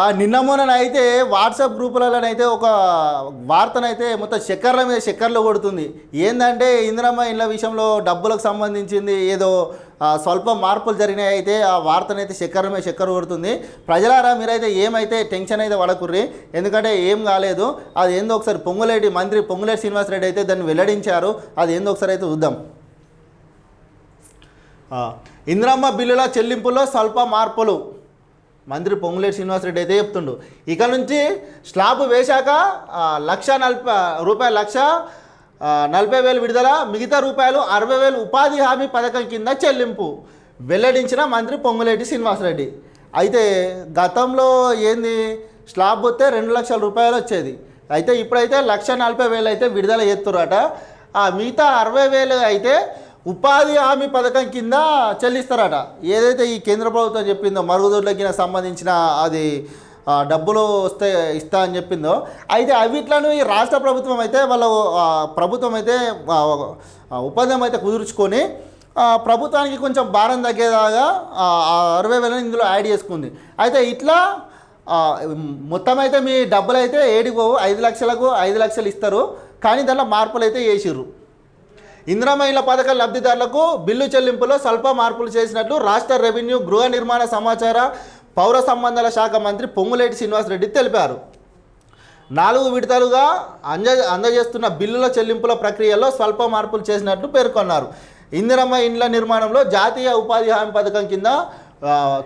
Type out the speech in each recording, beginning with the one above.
ఆ, నిన్న మొన్ననైతే వాట్సాప్ గ్రూపులలోనైతే ఒక వార్తనైతే మొత్తం చక్కెర మీద చక్కెరలో కొడుతుంది. ఏంటంటే ఇందిరమ్మ ఇళ్ళ విషయంలో డబ్బులకు సంబంధించింది ఏదో స్వల్ప మార్పులు జరిగినాయి అయితే ఆ వార్తనైతే చక్కెర మీద చక్కెర కొడుతుంది. ప్రజలారా మీరైతే ఏమైతే టెన్షన్ అయితే పడకుర్రి ఎందుకంటే ఏం కాలేదు. అది ఏందో ఒకసారి పొంగులేటి మంత్రి పొంగులేటి శ్రీనివాసరెడ్డి అయితే దాన్ని వెల్లడించారు. అది ఏందో ఒకసారి అయితే చూద్దాం. ఇందిరమ్మ బిల్లుల చెల్లింపులో స్వల్ప మార్పులు. మంత్రి పొంగులేటి శ్రీనివాసరెడ్డి అయితే చెప్తుండు. ఇక నుంచి స్లాబ్ వేశాక లక్ష నలభై రూపాయల లక్ష నలభై వేలు విడుదల మిగతా రూపాయలు అరవై వేలు ఉపాధి హామీ పథకం కింద చెల్లింపు వెల్లడించిన మంత్రి పొంగులేటి శ్రీనివాసరెడ్డి. అయితే గతంలో ఏంది? స్లాబ్ వస్తే రెండు లక్షల రూపాయలు వచ్చేది. అయితే ఇప్పుడైతే లక్ష నలభై వేలు అయితే విడుదల చేస్తురట ఆ మిగతా అరవై వేలు అయితే ఉపాధి హామీ పథకం కింద చెల్లిస్తారట. ఏదైతే ఈ కేంద్ర ప్రభుత్వం చెప్పిందో మరుగుదొడ్లకి సంబంధించిన అది డబ్బులు వస్తే ఇస్తా అని చెప్పిందో అయితే అవిట్లను ఈ రాష్ట్ర ప్రభుత్వం అయితే వాళ్ళ ప్రభుత్వం అయితే ఆ, ఒప్పందం అయితే కుదుర్చుకొని ప్రభుత్వానికి కొంచెం భారం తగ్గేలాగా అరవై వేలను ఇందులో యాడ్ చేసుకుంది. అయితే ఇట్లా మొత్తం అయితే మీ డబ్బులు అయితే ఏడిపోవు ఐదు లక్షలకు ఐదు లక్షలు ఇస్తారు. కానీ దాంట్లో మార్పులు అయితే చేసిర్రు. ఇందిరా పథక లబ్ధిదారులకు బిల్లు చెల్లింపులో స్వల్ప మార్పులు చేసినట్లు రాష్ట్ర రెవెన్యూ గృహ నిర్మాణ సమాచార పౌర సంబంధాల శాఖ మంత్రి పొంగులేటి శ్రీనివాసరెడ్డి తెలిపారు. నాలుగు విడతలుగా అంద అందజేస్తున్న బిల్లుల చెల్లింపుల ప్రక్రియలో స్వల్ప మార్పులు చేసినట్లు పేర్కొన్నారు. ఇందిరమ్మ ఇండ్ల నిర్మాణంలో జాతీయ ఉపాధి హామీ పథకం కింద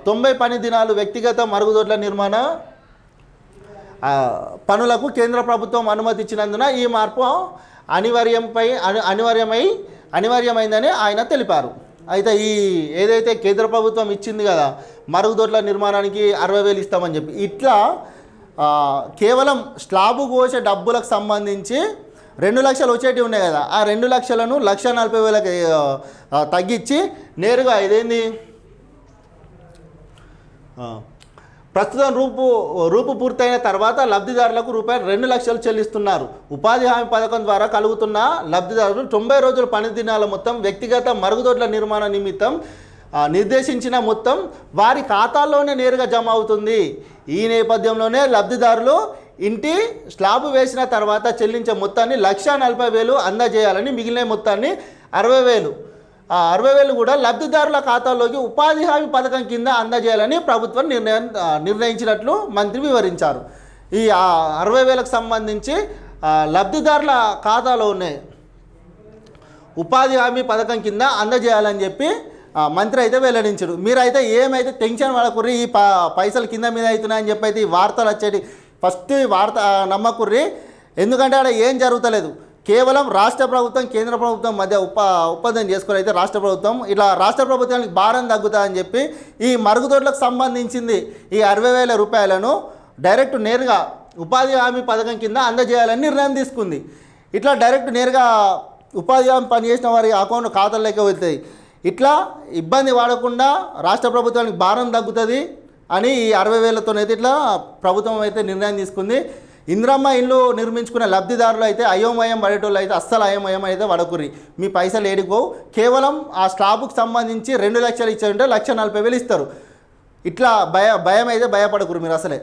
తొంభై పని దినాలు వ్యక్తిగత మరుగుదొడ్ల నిర్మాణ పనులకు కేంద్ర ప్రభుత్వం అనుమతి ఇచ్చినందున ఈ మార్పు అనివార్యంపై అని అనివార్యమై అనివార్యమైందని ఆయన తెలిపారు. అయితే ఈ ఏదైతే కేంద్ర ప్రభుత్వం ఇచ్చింది కదా మరుగుదొడ్ల నిర్మాణానికి అరవై వేలు ఇస్తామని చెప్పి ఇట్లా కేవలం స్లాబు కోసే డబ్బులకు సంబంధించి రెండు లక్షలు వచ్చేటివి ఉన్నాయి కదా ఆ రెండు లక్షలను లక్ష నలభై వేలకు తగ్గించి నేరుగా ఇదేంది? ప్రస్తుతం రూపు రూపు పూర్తయిన తర్వాత లబ్ధిదారులకు రూపాయలు రెండు లక్షలు చెల్లిస్తున్నారు. ఉపాధి హామీ పథకం ద్వారా కలుగుతున్న లబ్ధిదారులు తొంభై రోజుల పని దినాల మొత్తం వ్యక్తిగత మరుగుదొడ్ల నిర్మాణ నిమిత్తం నిర్దేశించిన మొత్తం వారి ఖాతాల్లోనే నేరుగా జమ అవుతుంది. ఈ నేపథ్యంలోనే లబ్ధిదారులు ఇంటి స్లాబ్ వేసిన తర్వాత చెల్లించే మొత్తాన్ని లక్ష నలభై వేలు అందజేయాలని మిగిలిన మొత్తాన్ని అరవై వేలు ఆ అరవై వేలు కూడా లబ్ధిదారుల ఖాతాలోకి ఉపాధి హామీ పథకం కింద అందజేయాలని ప్రభుత్వం నిర్ణయం నిర్ణయించినట్లు మంత్రి వివరించారు. ఈ అరవై వేలకు సంబంధించి లబ్ధిదారుల ఖాతాలో ఉన్నాయి ఉపాధి హామీ పథకం కింద అందజేయాలని చెప్పి మంత్రి అయితే వెల్లడించాడు మీరైతే ఏమైతే టెన్షన్ పడకుర్రి ఈ పైసలు కింద మీద అవుతున్నాయని చెప్పి అయితే ఈ వార్తలు వచ్చేటి ఫస్ట్ వార్త నమ్మకుర్రి. ఎందుకంటే అక్కడ ఏం జరుగుతలేదు. కేవలం రాష్ట్ర ప్రభుత్వం కేంద్ర ప్రభుత్వం మధ్య ఉప ఒప్పందం చేసుకుని అయితే రాష్ట్ర ప్రభుత్వం ఇట్లా రాష్ట్ర ప్రభుత్వానికి భారం తగ్గుతుందని చెప్పి ఈ మరుగుదొడ్లకు సంబంధించింది ఈ అరవై వేల రూపాయలను డైరెక్ట్ నేరుగా ఉపాధి హామీ పథకం కింద అందజేయాలని నిర్ణయం తీసుకుంది. ఇట్లా డైరెక్ట్ నేరుగా ఉపాధి హామీ పనిచేసిన వారి అకౌంట్ ఖాతాల్లోకి వెళ్తాయి. ఇట్లా ఇబ్బంది పడకుండా రాష్ట్ర ప్రభుత్వానికి భారం తగ్గుతుంది అని ఈ అరవై వేలతోనైతే ఇట్లా ప్రభుత్వం అయితే నిర్ణయం తీసుకుంది. ఇంద్రమ్మ ఇల్లు నిర్మించుకునే లబ్ధిదారులు అయితే అయోమయం పడేటోళ్ళు అయితే అస్సలు అయోమయం అయితే పడకుర్రి. మీ పైసలు ఏడిపోవు కేవలం ఆ స్లాబ్కు సంబంధించి రెండు లక్షలు ఇచ్చారంటే లక్ష నలభై వేలు ఇస్తారు. ఇట్లా భయ భయం అయితే భయపడకురు మీరు అసలే.